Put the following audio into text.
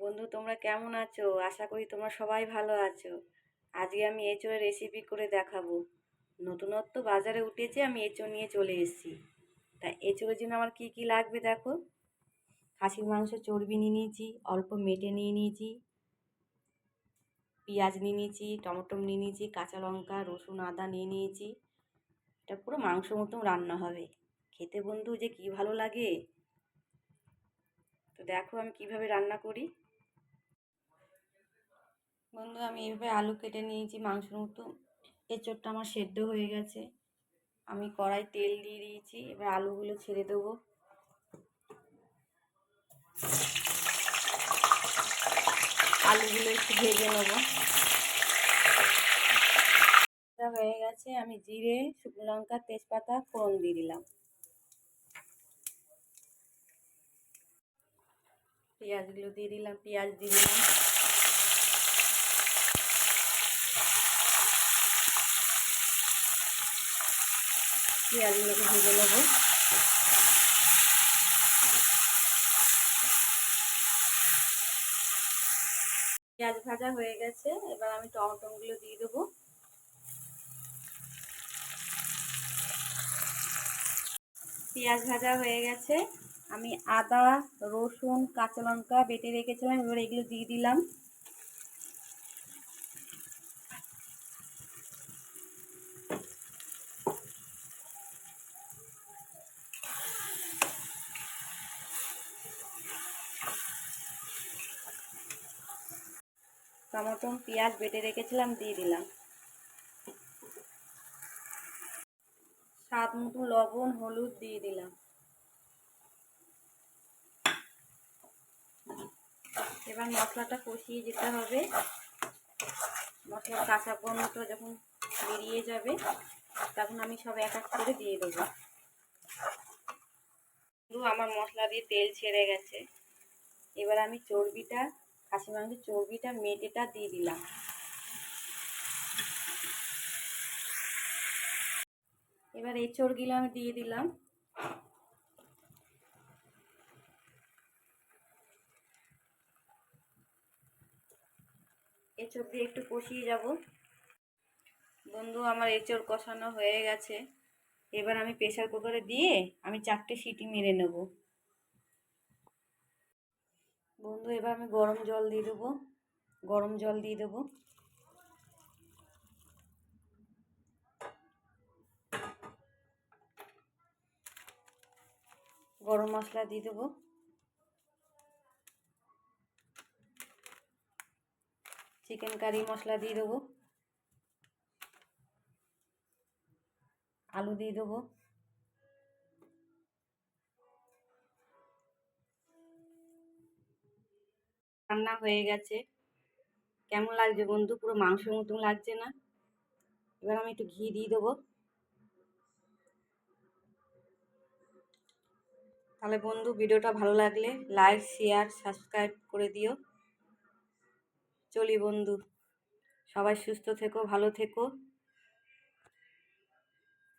বন্ধু, তোমরা কেমন আছো? আশা করি তোমরা সবাই ভালো আছো। আজকে আমি এঁচোড়ের রেসিপি করে দেখাবো। নতুনত্ব বাজারে উঠেছে, আমি এঁচোড় নিয়ে চলে এসেছি। তা এঁচোড়ের জন্য আমার কী কী লাগবে দেখো? খাসির মাংস, চর্বি নিয়ে নিয়েছি, অল্প মেটে নিয়ে নিয়েছি, পেঁয়াজ নিয়ে নিয়েছি, টমেটো নিয়ে নিয়েছি, কাঁচা লঙ্কা, রসুন, আদা নিয়ে নিয়েছি। এটা পুরো মাংস মতন রান্না হবে। খেতে বন্ধু, যে কী ভালো লাগে। তো দেখো আমি কীভাবে রান্না করি। বন্ধু, আমি এইভাবে আলু কেটে নিয়েছি, মাংসের মতো। এঁচোড়টা আমার সেদ্ধ হয়ে গেছে। আমি কড়াই তেল দিয়ে দিয়েছি, এবার আলুগুলো ছেড়ে দেবো। আলুগুলো একটু ভেজে নেব। হয়ে গেছে, আমি জিরে, শুকনো লঙ্কা, তেজপাতা, ফোড়ন দিয়ে দিলাম। পেঁয়াজগুলো দিয়ে দিলাম, পেঁয়াজ দিয়ে দিলাম। পেঁয়াজগুলোকে ভেজে নেব। পেঁয়াজ ভাজা হয়ে গেছে, এবার আমি টমেটোগুলো দিয়ে দেবো। পেঁয়াজ ভাজা হয়ে গেছে, আমি আদা, রসুন, কাঁচা লঙ্কা বেটে রেখেছিলাম, এবার এগুলো দিয়ে দিলাম। টমেটো, পেঁয়াজ বেটে রেখেছিলাম, দিয়ে দিলাম। স্বাদ মতো লবণ, হলুদ দিয়ে দিলাম। এবার মশলাটা কষিয়ে যেতে হবে। মশলার কাঁচা গন্ধটা যখন বেরিয়ে যাবে, তখন আমি সব এক এক করে দিয়ে দেবো। আমার মশলা দিয়ে তেল ছেড়ে গেছে। এবার আমি চর্বিটা খাসি মাংসের চর্বিটা মেটেটা দিয়ে দিলাম। এবার এঁচড়গুলো আমি দিয়ে দিলাম। এঁচড় দিয়ে একটু কষিয়ে যাব। বন্ধু, আমার এঁচড় কষানো হয়ে গেছে। এবার আমি প্রেশার কুকারে দিয়ে আমি চারটে সিটি মেরে নেব। বন্ধু, এবার আমি গরম জল দিয়ে দেবো। গরম জল দিয়ে দেবো। গরম মশলা দিয়ে দেবো। চিকেন কারি মশলা দিয়ে দেবো। আলু দিয়ে দেবো। রান্না হয়ে গেছে। কেমন লাগছে বন্ধু? পুরো মাংসের মতন লাগছে না? এবার আমি একটু ঘি দিয়ে দেবো। তাহলে বন্ধু, ভিডিওটা ভালো লাগলে লাইক, শেয়ার, সাবস্ক্রাইব করে দিও। চলি বন্ধু, সবাই সুস্থ থেকো, ভালো থেকো।